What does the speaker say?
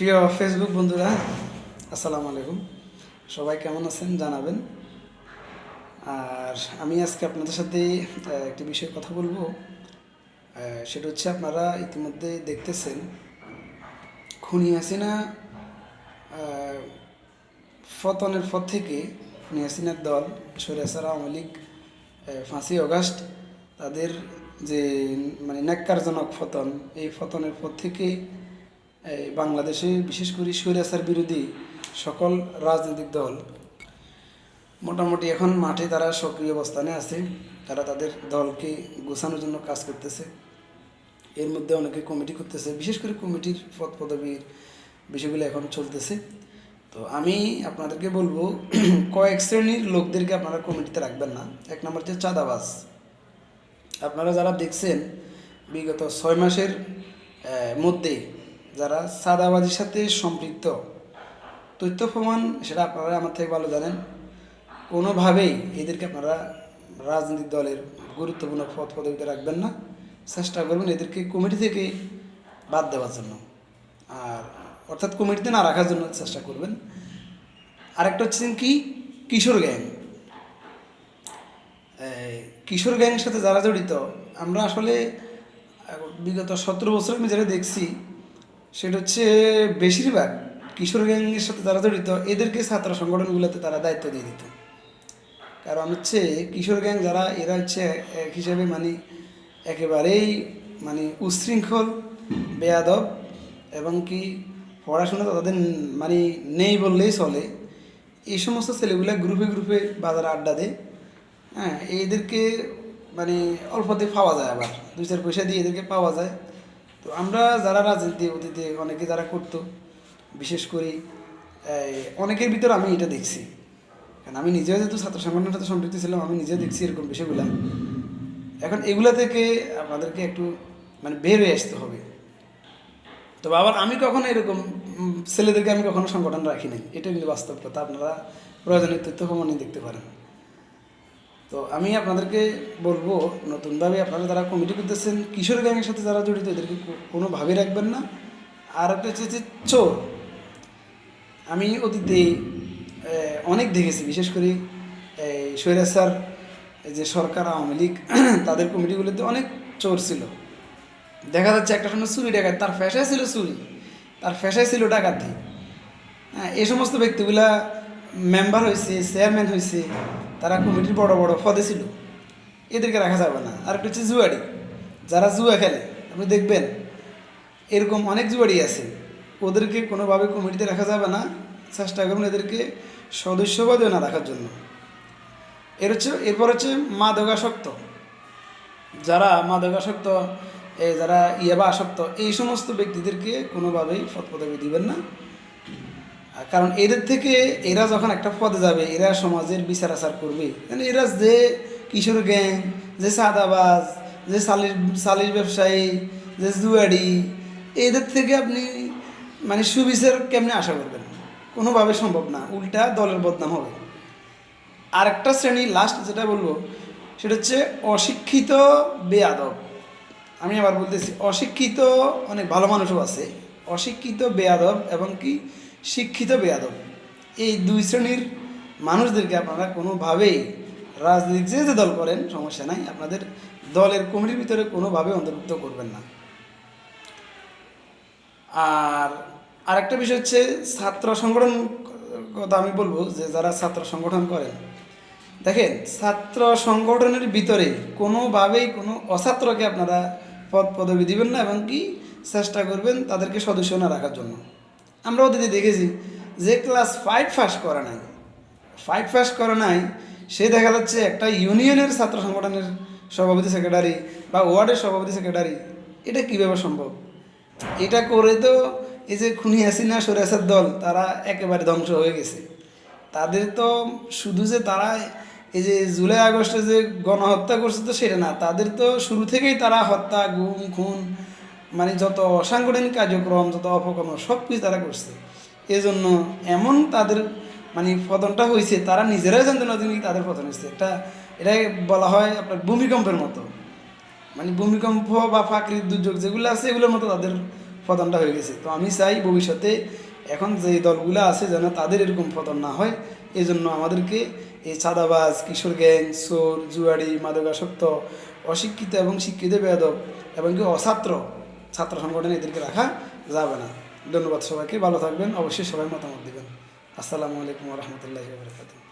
প্রিয় ফেসবুক বন্ধুরা, আসসালামু আলাইকুম। সবাই কেমন আছেন জানাবেন। আর আমি আজকে আপনাদের সাথে একটি বিষয়ে কথা বলব। সেটা হচ্ছে আপনারা ইতিমধ্যে দেখতেছেন, খুনি হাসিনা ফতনের পর থেকে খুনি হাসিনার দল সরিয়াসার আওয়ামী লীগ ফাঁসি অগাস্ট, তাদের যে মানে ন্যাক্কারজনক ফতন এই ফতনের পর থেকে বাংলাদেশে, বিশেষ করে সৈরাসার বিরোধী সকল রাজনৈতিক দল, মোটামুটি এখন মাঠে তারা সক্রিয় অবস্থানে আছে। তারা তাদের দলকে গোছানোর জন্য কাজ করতেছে। এর মধ্যে অনেকে কমিটি করতেছে। বিশেষ করে কমিটির পদ পদবীর বিষয়গুলো এখন চলতেছে। তো আমি আপনাদেরকে বলব, কয়েক শ্রেণির লোকদেরকে আপনারা কমিটিতে রাখবেন না। এক নম্বর হচ্ছে চাঁদাবাজ। আপনারা যারা দেখছেন, বিগত ছয় মাসের মধ্যে যারা সাদাবাজির সাথে সম্পৃক্ত, তথ্য প্রমাণ সেটা আপনারা আমার থেকে ভালো জানেন। কোনোভাবেই এদেরকে আপনারা রাজনৈতিক দলের গুরুত্বপূর্ণ পদ পদবিতে রাখবেন না। চেষ্টা করবেন এদেরকে কমিটি থেকে বাদ দেওয়ার জন্য। আর অর্থাৎ কমিটিতে না রাখার জন্য চেষ্টা করবেন। আরেকটা হচ্ছে কি? কিশোর গ্যাং কিশোর গ্যাংয়ের সাথে যারা জড়িত, আমরা আসলে বিগত সতেরো বছর আমি যেটা দেখছি সেটা হচ্ছে বেশিরভাগ কিশোর গ্যাংয়ের সাথে যারা জড়িত, এদেরকে ছাত্র সংগঠনগুলোতে তারা দায়িত্ব দিয়ে দিত। কারণ হচ্ছে কিশোর গ্যাং যারা, এরা হচ্ছে এক হিসাবে মানে একেবারেই মানে উশৃঙ্খল, বেয়াদব এবং কি পড়াশোনা তাদের মানে নেই বললেই চলে। এই সমস্ত ছেলেগুলো গ্রুপে গ্রুপে বাজারে আড্ডা দেয়। হ্যাঁ এদেরকে মানে অল্পতে পাওয়া যায় আবার। দুই চার পয়সা দিয়ে এদেরকে পাওয়া যায়। তো আমরা যারা রাজনীতি অতীতে অনেকে যারা করতো, বিশেষ করে অনেকের ভিতর আমি এটা দেখছি। কারণ আমি নিজেও যেহেতু ছাত্র সংগঠনের সাথে সম্পৃক্ত ছিলাম, আমি নিজেও দেখছি এরকম বিষয়গুলো। এখন এগুলা থেকে আমাদেরকে একটু মানে বের হয়ে আসতে হবে। তবে আবার আমি কখনো এরকম ছেলেদেরকে আমি কখনো সংগঠন রাখি নাই। এটা কিন্তু বাস্তব কথা, আপনারা প্রয়োজনীয় তথ্য প্রমাণই দেখতে পারেন। তো আমি আপনাদেরকে বলব নতুনভাবে আপনারা যারা কমিটি করতেছেন, কিশোর গ্যাংয়ের সাথে যারা জড়িত, এদেরকে কোনোভাবে রাখবেন না। আর একটা হচ্ছে যে চোর। আমি অতীতে অনেক দেখেছি, বিশেষ করে সৈরাজ স্যার যে সরকার, আওয়ামী লীগ, তাদের কমিটিগুলোতে অনেক চোর ছিল। দেখা যাচ্ছে একটা সময় চুরি ডাকাত, তার ফ্যাশায় ছিল চুরি, তার ফ্যাশায় ছিল ডাকাতি। হ্যাঁ এই সমস্ত ব্যক্তিগুলা মেম্বার হয়েছে চেয়ারম্যান হয়েছে তারা কমিটির বড় বড় পদে ছিল। এদেরকে রাখা যাবে না। আর একটা হচ্ছে জুয়ারি যারা জুয়া খেলে, আপনি দেখবেন, এরকম অনেক জুয়ারি আছে। ওদেরকে কোনোভাবে কমিটিতে রাখা যাবে না। চেষ্টা করুন এদেরকে সদস্যপদেও না রাখার জন্য। এর হচ্ছে, এরপর হচ্ছে মাদকাসক্ত। যারা মাদকাসক্ত যারা ইয়াবা আসক্ত, এই সমস্ত ব্যক্তিদেরকে কোনোভাবেই পদ পদবি দিবেন না। কারণ এদের থেকে এরা যখন একটা পদে যাবে, এরা সমাজের বিচার আচার করবে। মানে এরা যে কিশোর গ্যাং, যে সাদাবাজ, যে সালির সালির ব্যবসায়ী, যে জুয়ারি এদের থেকে আপনি মানে সুবিচার কেমনে আশা করবেন? কোনোভাবে সম্ভব না, উল্টা দলের বদনাম হবে। আরেকটা শ্রেণি লাস্ট যেটা বলব, সেটা হচ্ছে অশিক্ষিত বেয়াদব। আমি আবার বলতেছি, অশিক্ষিত অনেক ভালো মানুষও আছে। অশিক্ষিত বেয়াদব এবং কি শিক্ষিত বেয়াদব। এই দুই শ্রেণির মানুষদেরকে আপনারা কোনোভাবেই রাজনীতি যে যে দল করেন, সমস্যা নাই। আপনাদের দলের কমিটির ভিতরে কোনোভাবে অন্তর্ভুক্ত করবেন না। আর আরেকটা বিষয় হচ্ছে ছাত্র সংগঠন, কথা আমি বলব যে যারা ছাত্র সংগঠন করেন, দেখেন ছাত্র সংগঠনের ভিতরে কোনোভাবেই কোনো অছাত্রকে আপনারা পদ পদবি দিবেন না এবং কি চেষ্টা করবেন তাদেরকে সদস্য না রাখার জন্য। আমরা ওদের দেখেছি যে ক্লাস ফাইভ পাস করে নাই। ফাইভ পাস করে নাই, সে দেখা যাচ্ছে একটা ইউনিয়নের ছাত্র সংগঠনের সভাপতি সেক্রেটারি বা ওয়ার্ডের সভাপতি সেক্রেটারি এটা কীভাবে সম্ভব? এটা করে তো এই যে খুনি হাসিনা সরেসার দল, তারা একেবারে ধ্বংস হয়ে গেছে। তাদের তো শুধু যে তারা এই যে জুলাই আগস্টে যে গণহত্যা করছে তো সেটা না, তাদের তো শুরু থেকেই তারা হত্যা, গুম, খুন মানে যত অসাংগঠনিক কার্যক্রম, যত অপকর্ম সব কিছু তারা করছে। এজন্য এমন তাদের মানে পতনটা হয়েছে, তারা নিজেরাই জানতে না তিনি তাদের পতন হয়েছে। এটা এটাই বলা হয় আপনার ভূমিকম্পের মতো। মানে ভূমিকম্প বা প্রাকৃতিক দুর্যোগ যেগুলো আছে, এগুলোর মতো তাদের পতনটা হয়ে গেছে। তো আমি চাই ভবিষ্যতে এখন যে দলগুলো আছে যেন তাদের এরকম পতন না হয়। এই জন্য আমাদেরকে এই চাঁদাবাজ, কিশোর গ্যাং, চোর জুয়ারি মাদকাসক্ত, অশিক্ষিত এবং শিক্ষিত বেয়াদব এবং কি অছাত্র ছাত্র সংগঠন এদেরকে রাখা যাবে না। ধন্যবাদ সবাইকে। ভালো থাকবেন। অবশ্যই সবাই মতামত দেবেন। আসসালামু আলাইকুম রহমতুল্লাহ বরকাতুহ।